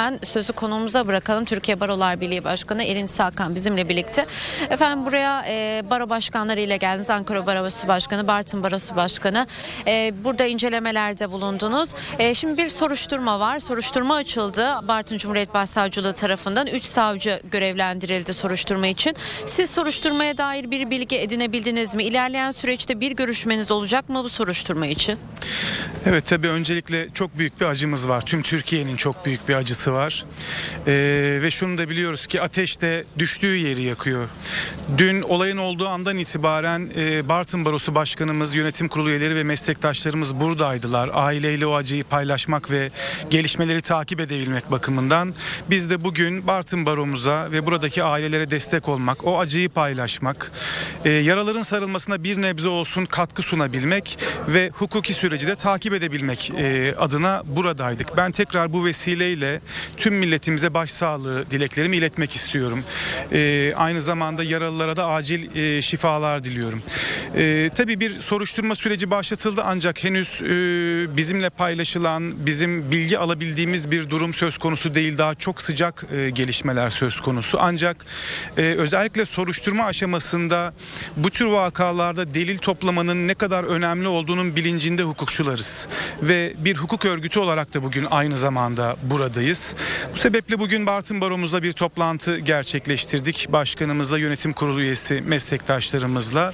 Ben sözü konuğumuza bırakalım. Türkiye Barolar Birliği Başkanı Erin Salkan bizimle birlikte. Efendim buraya e, baro başkanları ile geldiniz. Ankara Barosu Başkanı, Bartın Barosu Başkanı. E, burada incelemelerde bulundunuz. E, şimdi bir soruşturma var. Soruşturma açıldı. Bartın Cumhuriyet Başsavcılığı tarafından 3 savcı görevlendirildi soruşturma için. Siz soruşturmaya dair bir bilgi edinebildiniz mi? İlerleyen süreçte bir görüşmeniz olacak mı bu soruşturma için? Evet tabii öncelikle çok büyük bir acımız var. Tüm Türkiye'nin çok büyük bir acısı var. Ee, ve şunu da biliyoruz ki ateş de düştüğü yeri yakıyor. Dün olayın olduğu andan itibaren e, Bartın Barosu Başkanımız, yönetim kurulu üyeleri ve meslektaşlarımız buradaydılar. Aileyle o acıyı paylaşmak ve gelişmeleri takip edebilmek bakımından. Biz de bugün Bartın Baromuza ve buradaki ailelere destek olmak, o acıyı paylaşmak, e, yaraların sarılmasına bir nebze olsun katkı sunabilmek ve hukuki süreci de takip edebilmek e, adına buradaydık. Ben tekrar bu vesileyle tüm milletimize başsağlığı dileklerimi iletmek istiyorum. E, aynı zamanda yaralılara da acil e, şifalar diliyorum. E, tabii bir soruşturma süreci başlatıldı ancak henüz e, bizimle paylaşılan, bizim bilgi alabildiğimiz bir durum söz konusu değil. Daha çok sıcak e, gelişmeler söz konusu. Ancak e, özellikle soruşturma aşamasında bu tür vakalarda delil toplamanın ne kadar önemli olduğunun bilincinde hukukçularız. Ve bir hukuk örgütü olarak da bugün aynı zamanda buradayız. Bu sebeple bugün Bartın Baromuzla bir toplantı gerçekleştirdik. Başkanımızla, yönetim kurulu üyesi meslektaşlarımızla.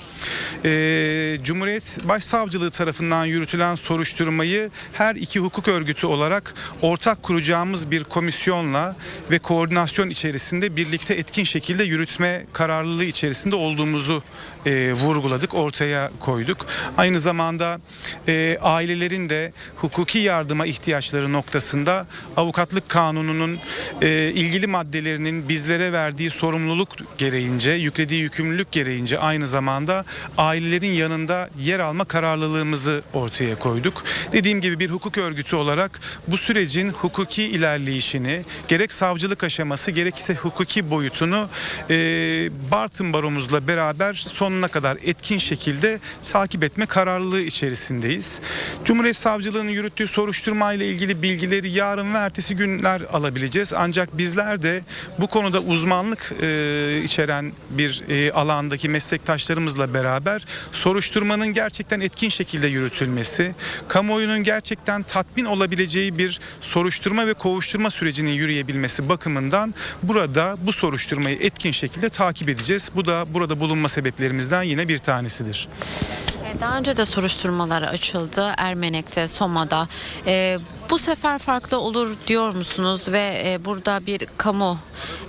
Ee, Cumhuriyet Başsavcılığı tarafından yürütülen soruşturmayı her iki hukuk örgütü olarak ortak kuracağımız bir komisyonla ve koordinasyon içerisinde birlikte etkin şekilde yürütme kararlılığı içerisinde olduğumuzu e, vurguladık, ortaya koyduk. Aynı zamanda e, ailelerin de hukuki yardıma ihtiyaçları noktasında avukatlık kanununun e, ilgili maddelerinin bizlere verdiği sorumluluk gereğince, yüklediği yükümlülük gereğince aynı zamanda ailelerin yanında yer alma kararlılığımızı ortaya koyduk. Dediğim gibi bir hukuk örgütü olarak bu sürecin hukuki ilerleyişini gerek savcılık aşaması gerekse hukuki boyutunu e, Bartın Baromuzla beraber sonuna kadar etkin şekilde takip etme kararlılığı içerisindeyiz. Cumhuriyet Savcılığı'nın yürüttüğü soruşturma ile ilgili bilgileri yarın ve ertesi günler alabileceğiz. Ancak bizler de bu konuda uzmanlık e, içeren bir e, alandaki meslektaşlarımızla beraber soruşturmanın gerçekten etkin şekilde yürütülmesi, kamuoyunun gerçekten tatmin olabileceği bir soruşturma ve kovuşturma sürecinin yürüyebilmesi bakımından burada bu soruşturmayı etkin şekilde takip edeceğiz. Bu da burada bulunma sebeplerimizden yine bir tanesidir. E, Daha önce de soruşturmalar açıldı Ermenek'te, Soma'da. E, bu sefer farklı olur diyor musunuz ve e, burada bir kamu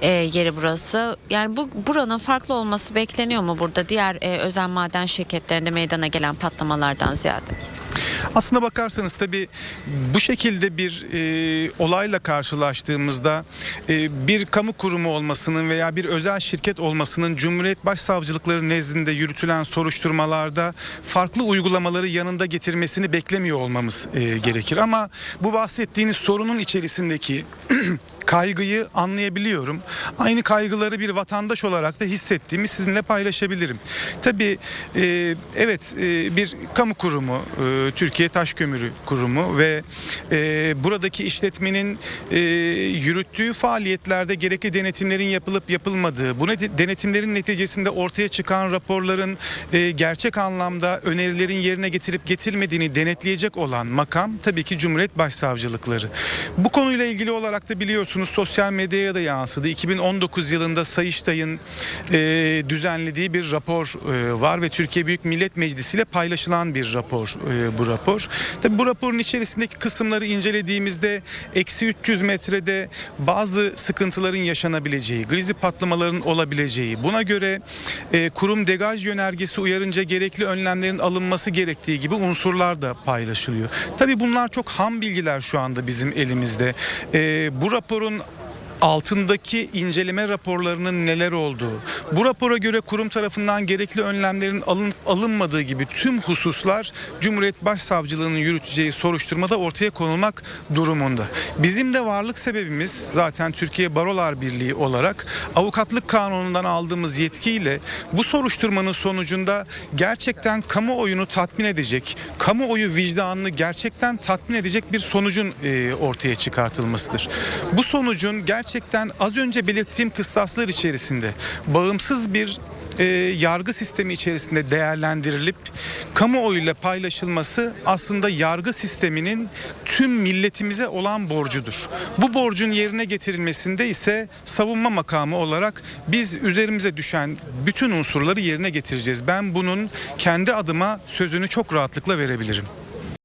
e, yeri burası. Yani bu buranın farklı olması bekleniyor mu burada diğer e, özel maden şirketlerinde meydana gelen patlamalardan ziyade? Aslına bakarsanız tabii bu şekilde bir e, olayla karşılaştığımızda e, bir kamu kurumu olmasının veya bir özel şirket olmasının Cumhuriyet Başsavcılıkları nezdinde yürütülen soruşturmalarda farklı uygulamaları yanında getirmesini beklemiyor olmamız e, gerekir. Ama bu bahsettiğiniz sorunun içerisindeki kaygıyı anlayabiliyorum. Aynı kaygıları bir vatandaş olarak da hissettiğimi sizinle paylaşabilirim. Tabii e, evet e, bir kamu kurumu, e, Türkiye Taş Kömürü Kurumu ve e, buradaki işletmenin e, yürüttüğü faaliyetlerde gerekli denetimlerin yapılıp yapılmadığı, bu net- denetimlerin neticesinde ortaya çıkan raporların e, gerçek anlamda önerilerin yerine getirip getirmediğini denetleyecek olan makam tabii ki Cumhuriyet Başsavcılıkları. Bu konuyla ilgili olarak da biliyorsunuz sosyal medyaya da yansıdı. 2019 yılında Sayıştay'ın e, düzenlediği bir rapor e, var ve Türkiye Büyük Millet Meclisi ile paylaşılan bir rapor e, bu rapor. Tabii bu raporun içerisindeki kısımları incelediğimizde eksi 300 metrede bazı sıkıntıların yaşanabileceği, grizi patlamaların olabileceği, buna göre e, kurum degaj yönergesi uyarınca gerekli önlemlerin alınması gerektiği gibi unsurlar da paylaşılıyor. Tabii bunlar çok ham bilgiler şu anda bizim elimizde. E, bu raporun altındaki inceleme raporlarının neler olduğu, bu rapora göre kurum tarafından gerekli önlemlerin alın, alınmadığı gibi tüm hususlar Cumhuriyet Başsavcılığı'nın yürüteceği soruşturmada ortaya konulmak durumunda. Bizim de varlık sebebimiz zaten Türkiye Barolar Birliği olarak avukatlık kanunundan aldığımız yetkiyle bu soruşturmanın sonucunda gerçekten kamuoyunu tatmin edecek, kamuoyu vicdanını gerçekten tatmin edecek bir sonucun e, ortaya çıkartılmasıdır. Bu sonucun gerçekten az önce belirttiğim kıstaslar içerisinde bağımsız bir e, yargı sistemi içerisinde değerlendirilip kamuoyuyla paylaşılması aslında yargı sisteminin tüm milletimize olan borcudur. Bu borcun yerine getirilmesinde ise savunma makamı olarak biz üzerimize düşen bütün unsurları yerine getireceğiz. Ben bunun kendi adıma sözünü çok rahatlıkla verebilirim.